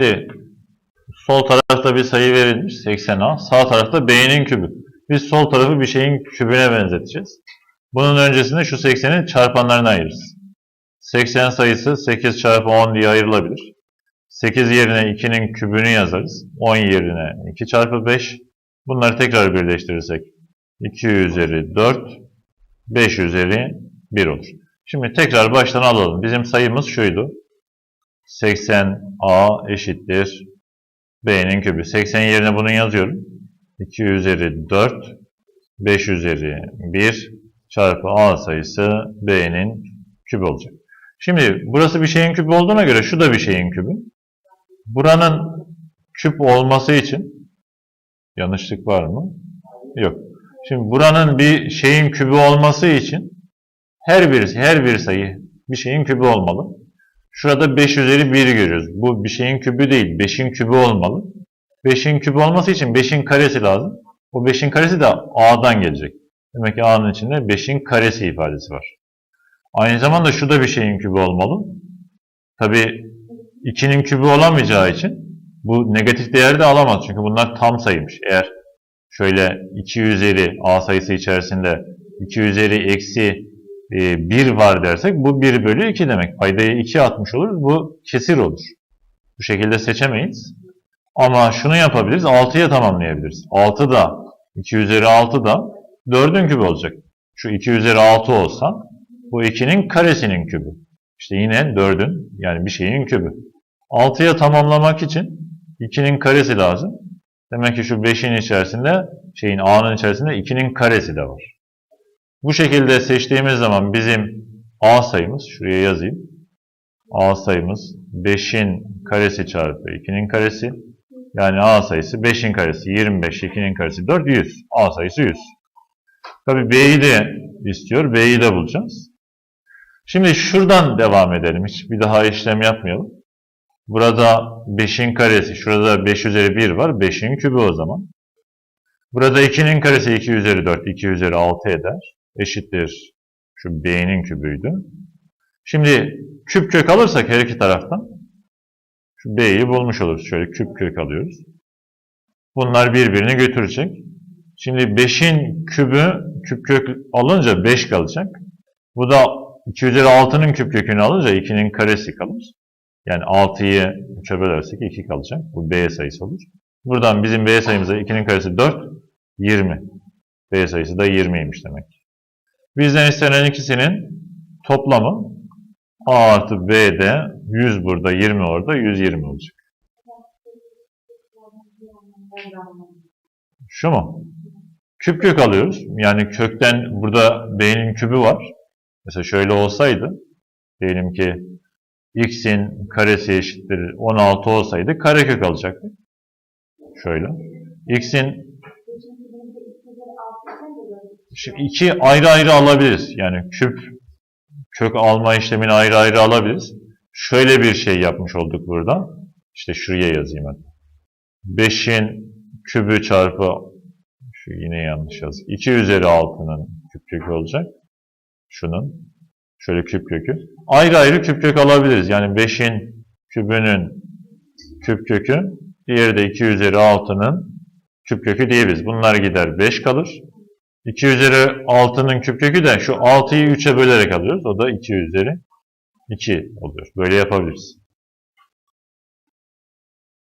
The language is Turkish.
Şimdi sol tarafta bir sayı verilmiş 80A. Sağ tarafta B'nin kübü. Biz sol tarafı bir şeyin kübüne benzeteceğiz. Bunun öncesinde şu 80'in çarpanlarını ayırırız. 80 sayısı 8 çarpı 10 diye ayrılabilir. 8 yerine 2'nin kübünü yazarız. 10 yerine 2 çarpı 5. Bunları tekrar birleştirirsek 2 üzeri 4, 5 üzeri 1 olur. Şimdi tekrar baştan alalım. Bizim sayımız şuydu. 80A eşittir B'nin kübü. 80 yerine bunu yazıyorum. 2 üzeri 4, 5 üzeri 1 çarpı A sayısı B'nin kübü olacak. Şimdi burası bir şeyin kübü olduğuna göre şu da bir şeyin kübü. Buranın küp olması için yanlışlık var mı? Yok. Şimdi buranın bir şeyin kübü olması için her bir her bir sayı bir şeyin kübü olmalı. Şurada 5 üzeri 1 görüyoruz. Bu bir şeyin kübü değil, 5'in kübü olmalı. 5'in kübü olması için 5'in karesi lazım. O 5'in karesi de A'dan gelecek. Demek ki A'nın içinde 5'in karesi ifadesi var. Aynı zamanda şu da bir şeyin kübü olmalı. Tabi 2'nin kübü olamayacağı için bu negatif değeri de alamaz. Çünkü bunlar tam sayıymış. Eğer şöyle 2 üzeri A sayısı içerisinde 2 üzeri eksi 1 var dersek bu 1 bölü 2 demek. Paydayı 2 atmış oluruz. Bu kesir olur. Bu şekilde seçemeyiz. Ama şunu yapabiliriz. 6'ya tamamlayabiliriz. 6 da 2 üzeri 6 da 4'ün kübü olacak. Şu 2 üzeri 6 olsa bu 2'nin karesinin kübü. İşte yine 4'ün yani bir şeyin kübü. 6'ya tamamlamak için 2'nin karesi lazım. Demek ki şu 5'in içerisinde şeyin A'nın içerisinde 2'nin karesi de var. Bu şekilde seçtiğimiz zaman bizim A sayımız, şuraya yazayım. A sayımız 5'in karesi çarpı 2'nin karesi. Yani A sayısı 5'in karesi 25, 2'nin karesi 4, 100. A sayısı 100. Tabi B'yi de istiyor. B'yi de bulacağız. Şimdi şuradan devam edelim. Hiç bir daha işlem yapmayalım. Burada 5'in karesi, şurada 5 üzeri 1 var. 5'in kübü o zaman. Burada 2'nin karesi 2 üzeri 4, 2 üzeri 6 eder. Eşittir. Şu B'nin kübüydü. Şimdi küp kök alırsak her iki taraftan şu B'yi bulmuş oluruz. Şöyle küp kök alıyoruz. Bunlar birbirini götürecek. Şimdi 5'in kübü küp kök alınca 5 kalacak. Bu da 2 üzeri 6'nın küp kökünü alınca 2'nin karesi kalır. Yani 6'yı 3'e bölersek 2 kalacak. Bu B sayısı olur. Buradan bizim B sayımıza 2'nin karesi 4, 20. B sayısı da 20'ymiş demek. Bizden istenen ikisinin toplamı A artı B'de 100 burada, 20 orada, 120 olacak. Şu mu? Küp kök alıyoruz. Yani kökten burada B'nin kübü var. Mesela şöyle olsaydı diyelim ki x'in karesi eşittir 16 olsaydı karekök alacaktık. Şöyle. x'in Şimdi iki ayrı ayrı alabiliriz. Yani küp kök alma işlemini ayrı ayrı alabiliriz. Şöyle bir şey yapmış olduk burada. İşte şuraya yazayım ben. 5'in kübü çarpı şu yine yanlış yaz. 2 üzeri 6'nın küp kökü olacak. Şunun. Şöyle küp kökü. Ayrı ayrı küp kök alabiliriz. Yani 5'in kübünün küp kökü. Diğeri de 2 üzeri 6'nın küp kökü diyebiliriz. Bunlar gider 5 kalır. 2 üzeri 6'nın küp kökü de şu 6'yı 3'e bölerek alıyoruz. O da 2 üzeri 2 oluyor. Böyle yapabiliriz.